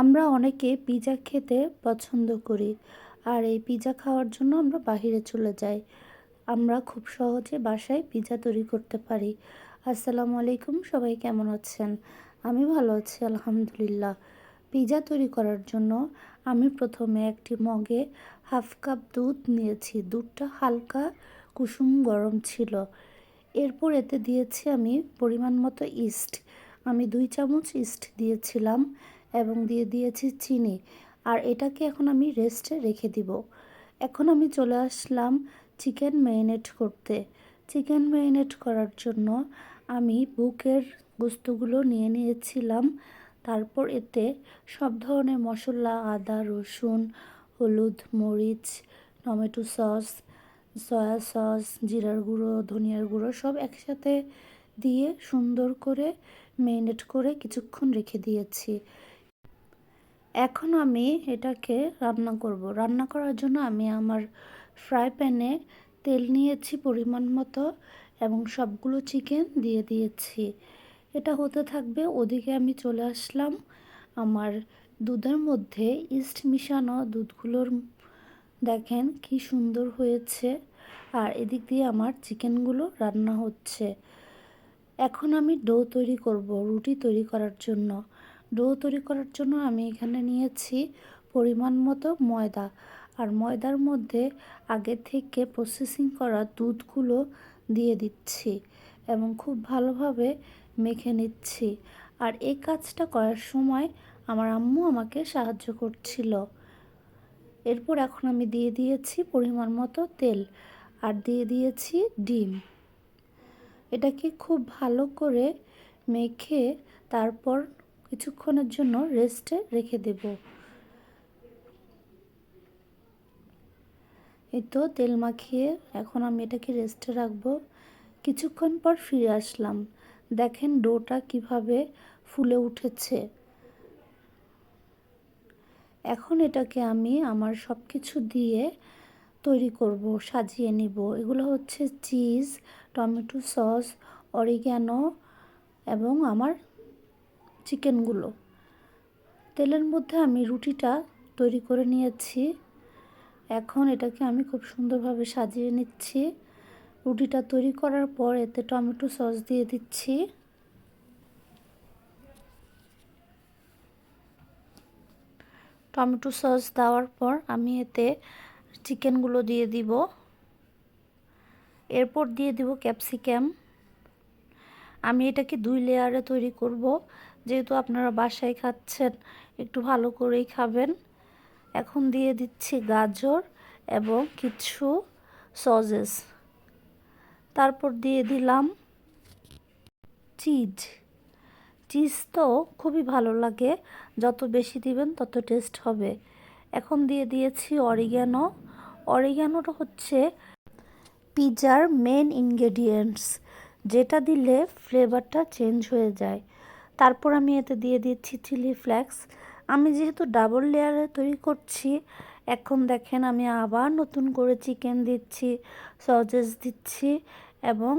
আমরা অনেকে পিৎজা খেতে পছন্দ করি আর এই পিৎজা খাওয়ার জন্য আমরা বাহিরে চলে যাই। আমরা খুব সহজে বাসায় পিৎজা তৈরি করতে পারি। আসসালামু আলাইকুম, সবাই কেমন আছেন? আমি ভালো আছি, আলহামদুলিল্লাহ। পিৎজা তৈরি করার জন্য আমি প্রথমে একটি মগে হাফ কাপ দুধ নিয়েছি। দুধটা হালকা কুসুম গরম ছিল। এরপর এতে দিয়েছি আমি পরিমাণ মতো ইস্ট। আমি দুই চামচ ইস্ট দিয়েছিলাম। এবং দিয়ে দিয়েছি চিনি। আর এটাকে এখন আমি রেস্টে রেখে দিব। এখন আমি চলে আসলাম চিকেন ম্যারিনেট করতে। চিকেন ম্যারিনেট করার জন্য আমি বুকের বস্তুগুলো নিয়ে নিয়েছিলাম। তারপর এতে সব ধরনের মশলা, আদা, রসুন, হলুদ, মরিচ, টমেটো সস সয়া সস জিরার গুঁড়ো, ধনিয়ার গুঁড়ো সব একসাথে দিয়ে সুন্দর করে ম্যারিনেট করে কিছুক্ষণ রেখে দিয়েছি। এখন আমি এটাকে রান্না করব। রান্না করার জন্য আমি আমার ফ্রাই প্যানে তেল নিয়েছি পরিমাণ মতো এবং সবগুলো চিকেন দিয়ে দিয়েছি। এটা হতে থাকবে ওদিকে আমি চলে আসলাম আমার দুধের মধ্যে ইস্ট মিশানো দুধগুলোর দেখেন কি সুন্দর হয়েছে আর এদিক দিয়ে আমার চিকেনগুলো রান্না হচ্ছে। এখন আমি ডো তৈরি করব, রুটি তৈরি করার জন্য। ডো তৈরি করার জন্য আমি এখানে নিয়েছি পরিমাণ মতো ময়দা। আর ময়দার মধ্যে আগে থেকে প্রসেসিং করা দুধগুলো দিয়ে দিচ্ছি এবং খুব ভালোভাবে মেখে নিচ্ছি। আর এই কাজটা করার সময় আমার আম্মু আমাকে সাহায্য করছিল। এরপর এখন আমি দিয়ে দিয়েছি পরিমাণ মতো তেল আর দিয়ে দিয়েছি ডিম। এটাকে খুব ভালো করে মেখে তারপর কিছুক্ষণের জন্য রেস্টে রেখে দেব। এই তো তেল মাখিয়ে এখন আমি এটাকে রেস্টে রাখব। কিছুক্ষণ পর ফিরে আসলাম। দেখেন ডোটা কীভাবে ফুলে উঠেছে। এখন এটাকে আমি আমার সব কিছু দিয়ে তৈরি করব, সাজিয়ে নিব। এগুলো হচ্ছে চিজ টমেটো সস অরিগ্যানো এবং আমার চিকেনগুলো তেলের মধ্যে আমি রুটিটা তৈরি করে নিয়েছি। এখন এটাকে আমি খুব সুন্দরভাবে সাজিয়ে নিচ্ছি। রুটিটা তৈরি করার পর এতে টমেটো সস দিয়ে দিচ্ছি। টমেটো সস দেওয়ার পর আমি এতে চিকেনগুলো দিয়ে দিব। এরপর দিয়ে দিব ক্যাপসিকাম। আমি এটাকে দুই লেয়ারে তৈরি করব। যেহেতু আপনারা বাসায় খাচ্ছেন, একটু ভালো করেই খাবেন। এখন দিয়ে দিচ্ছি গাজর এবং কিছু সজেস তারপর দিয়ে দিলাম চিজ। চিজ তো খুবই ভালো লাগে, যত বেশি দিবেন তত টেস্ট হবে। এখন দিয়ে দিয়েছি অরিগ্যানো। অরিগ্যানোটা হচ্ছে পিজার মেন ইনগ্রেডিয়েন্টস, যেটা দিলে ফ্লেভারটা চেঞ্জ হয়ে যায়। তারপর আমি এতে দিয়ে দিচ্ছি চিলি ফ্লেক্স। আমি যেহেতু ডাবল লেয়ারে তৈরি করছি, এখন দেখেন আমি আবার নতুন করে চিকেন দিচ্ছি সজেস দিচ্ছি এবং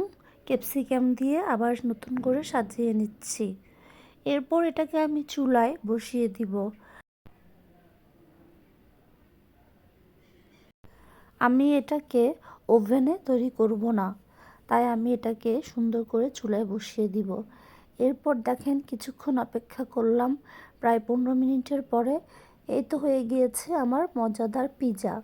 ক্যাপসিকাম দিয়ে আবার নতুন করে সাজিয়ে নিচ্ছি। এরপর এটাকে আমি চুলায় বসিয়ে দিব। আমি এটাকে ওভেনে তৈরি করব না, তাই আমি এটাকে সুন্দর করে চুলায় বসিয়ে দিব। এরপর দেখেন কিছুক্ষণ অপেক্ষা করলাম, প্রায় পনেরো মিনিটের পরে এই তো হয়ে গিয়েছে আমার মজাদার পিজা